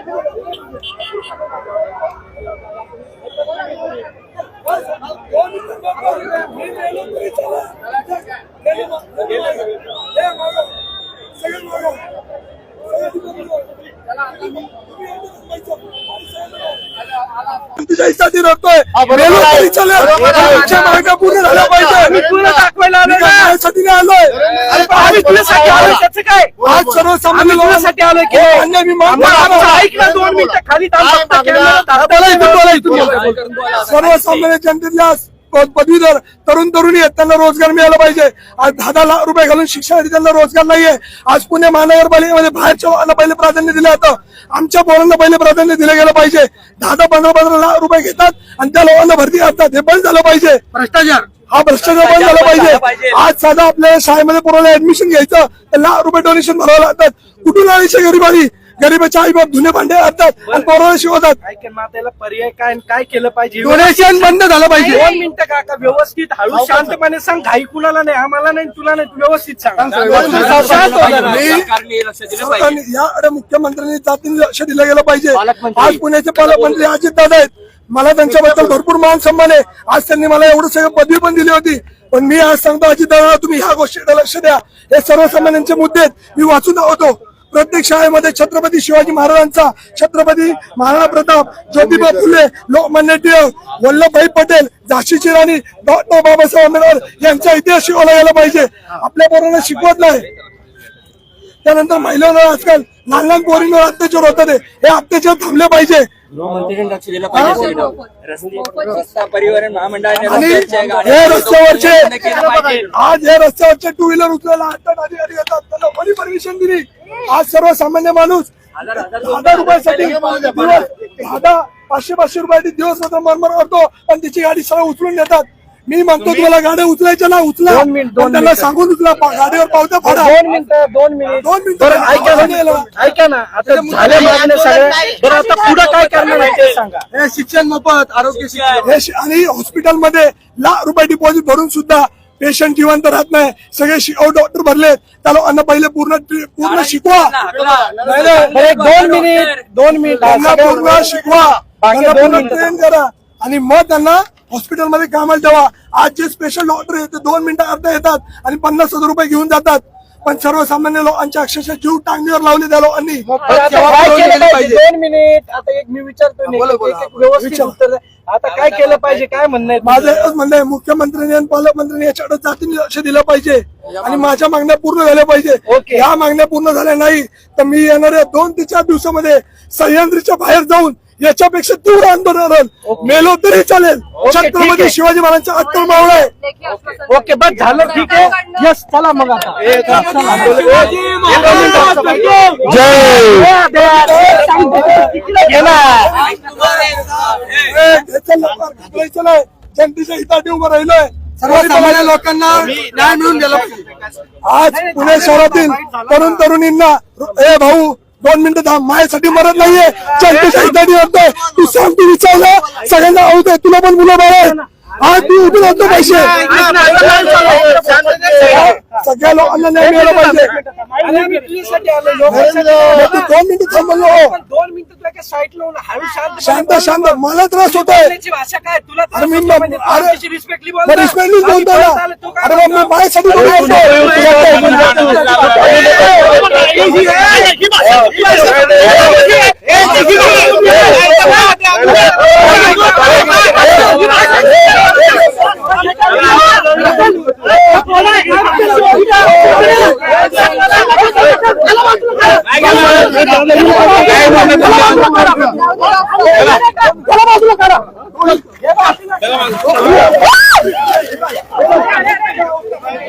Eu não आमच्या मागण्या पूर्ण झाल्या पाहिजे. पूर्ण दाखवायला आलोय. काय यासाठी नाही आलोय. अरे पण आम्ही तुझ्यासाठी आलोय. त्याचं काय? आज सर्वसामान्य आम्ही तुझ्यासाठी आलोय की हो, मी ना दोन मिनिटं. खाली. सर्वसामान्य प- पदवीधर तरुण तरुणी आहेत त्यांना रोजगार मिळाला पाहिजे. आज दहा दहा लाख रुपये घालून शिक्षणासाठी त्यांना रोजगार नाहीये. आज पुणे महानगरपालिकेमध्ये बाहेरच्या पहिले प्राधान्य दिलं जातं. आमच्या पोरांना पहिले प्राधान्य दिलं गेलं पाहिजे. दहा दहा पंधरा पंधरा लाख रुपये घेतात आणि त्या लोकांना भरती करतात हे बंद झालं पाहिजे. भ्रष्टाचार. हा भ्रष्टाचार बंद झाला पाहिजे. आज साधा आपल्या शाळेमध्ये पोराला ऍडमिशन घ्यायचं तर लाख रुपये डोनेशन भरावं लागतात. कुठून आणायचे गरीबानी गरीबाचे आई बाप धुणे भांडे आणतात आणि पोराला त्याला पर्याय काय आणि काय केलं पाहिजे? डोनेशन बंद झालं पाहिजे. दोन मिनिटं काका व्यवस्थित हळू शांतपणे सांग. घाई कुणाला नाही आम्हाला नाही तुला नाही. तू व्यवस्थित सांग. शांत हो जरा. याकडे मुख्यमंत्र्यांनी जातीने लक्ष दिलं गेलं पाहिजे. आज पुण्याचे पालकमंत्री अजित दादा आहेत. मला त्यांच्याबद्दल भरपूर मान सन्मान आहे. आज त्यांनी मला एवढं सगळं पदवी पण दिली होती. पण मी आज सांगतो अजित दादा तुम्ही ह्या गोष्टीकडे लक्ष द्या. हे सर्वसामान्यांचे मुद्दे आहेत. मी वाचून दाखवतो. प्रत्येक शाळेमध्ये छत्रपती शिवाजी महाराजांचा छत्रपती महाराणा प्रताप ज्योतिबा फुले लोकमान्य टिळक वल्लभभाई पटेल झाशीची राणी डॉक्टर बाबासाहेब आंबेडकर यांचा इतिहास शिकवला गेला पाहिजे. आपल्या पोरांना शिकवत नाही. त्यानंतर महिलांना आजकाल लहान लहान पोरींवर अत्याचार होतात हे. हे अत्याचार थांबले पाहिजे गृहमंत्र्यांनी लक्ष दिलं पाहिजे सगळीकडं. रस्ते रस्ता परिवहन महामंडळाने आणि रस्त्याच्या गाड्या हे रस्त्यावरचे केलं पाहिजे. आज हे रस्त्यावरचे टू व्हीलर उचलायला अधिकारी येतात त्यांना कोणी परमिशन दिली आज सर्वसामान्य माणूस हजार रुपयासाठी दिवस दहा पाचशे पाचशे रुपयासाठी दिवस रात्र मरमर करतो पण तिची गाडी सरळ उचलून नेतात मी म्हणतो तुम्हाला गाड्या उचलायच्या ना उचला. दोन मिनिट, दोन पण त्यांना मिनिट. सांगून उचला पा- गाडीवर पावत्या फाडा. दोन मिनिटं दोन मिनिट. दोन मिनिटं. बरं ऐका ना ऐका ना. आता झाले मागण्या सगळ्या बरं आता पुढं काय करणार आहे ते सांगा. हे शिक्षण मोफत आरोग्य शिक्षण. हे शि- आणि हॉस्पिटलमध्ये लाख रुपये डिपॉझिट भरून सुद्धा पेशंट जिवंत राहत नाही. सगळे शिकाऊ डॉक्टर भरले. त्या लोकांना पहिले पूर्ण ट्री- पूर्ण शिकवा. बरं, एक दोन मिनिट दोन मिनिट. त्यांना पूर्ण शिकवा. बाकी त्यांना दोन पूर्ण मिनिटं. ट्रेन करा. आणि मग त्यांना हॉस्पिटलमध्ये कामाला ठेवा. आज जे स्पेशल डॉक्टर आहेत ते दोन मिनिटं करता येतात आणि पन्नास हजार रुपये घेऊन जातात. पण सर्वसामान्य लोकांच्या अक्षरशः जीव टांगणीवर लावले त्या लोकांनी आता काय केलं पाहिजे? दोन मिनिट. आता एक मी विचारतो नाही, एक- एक व्यवस्थित विचार. उत्तर द्या. आता काय केलं पाहिजे? काय म्हणणं आहे माझं? एकच म्हणणं आहे मुख्यमंत्र्यांनी आणि पालकमंत्र्यांनी याच्याकडे जातीने लक्ष दिलं पाहिजे. आणि माझ्या मागण्या पूर्ण झाल्या पाहिजे. ओके. या मागण्या पूर्ण झाल्या नाही तर मी येणाऱ्या दोन ते चार दिवसामध्ये सह्याद्रीच्या बाहेर जाऊन याच्यापेक्षा तीव्र आंदोलन. मेलो तरी चालेल. छत्रपती. शिवाजी महाराजांचा अत्तर मावळा आहे. ओके बस झालं ठीक आहे. यस चला मग आता. जनतेच्या हितासाठी उभं राहिलोय सर्वसामान्य लोकांना न्याय मिळून गेला. आज पुणे शहरातील तरुण तरुणींना ए भाऊ दोन मिनिटं थांब. माझ्यासाठी मरत नाहीये. जनतेच्या हितासाठी होतोय तू सांग तू विचारलं सगळ्यांना होत आहे. तुला पण मुलं बाळ आज मी उभे होतो पैसे सगळ्या लोकांना न्याय मिळाला पाहिजे दोन मिनिटं थांबलो शांत शांत मला त्रास होत आहे अरे रिस्पेक्टली बोलतो अरे मी माझ्यासाठी बोलतो আমি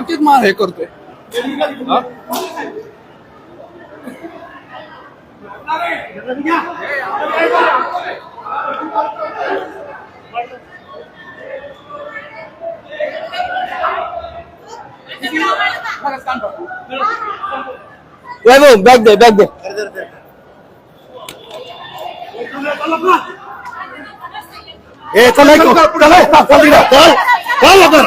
तू काय अरे मग मी बोलतो? माझ्यासाठी आमचीच माल हे करतोय हा? वैभव बॅग दे बॅग दे ए चला इकडं. चला, चल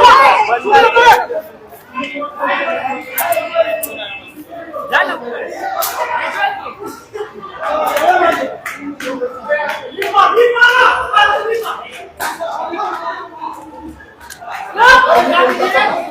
चल.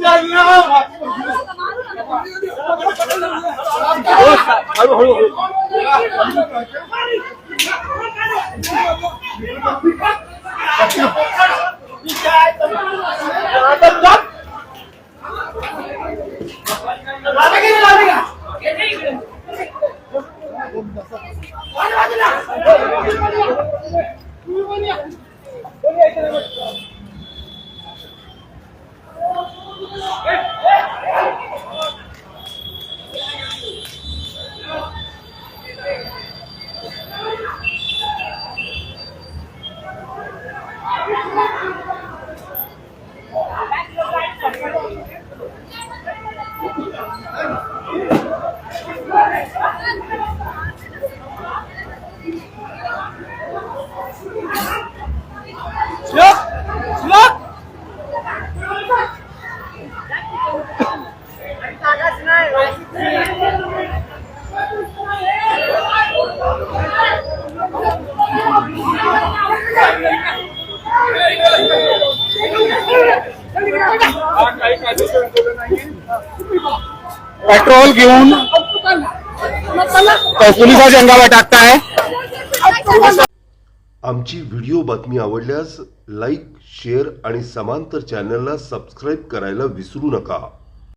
चल दादा पटकन पेट्रोल घेऊन पोलिसाच्या अंगावर टाकताय. आमची व्हिडिओ बातमी आवडल्यास लाईक शेअर आणि समांतर चॅनलला सबस्क्राईब करायला विसरू नका.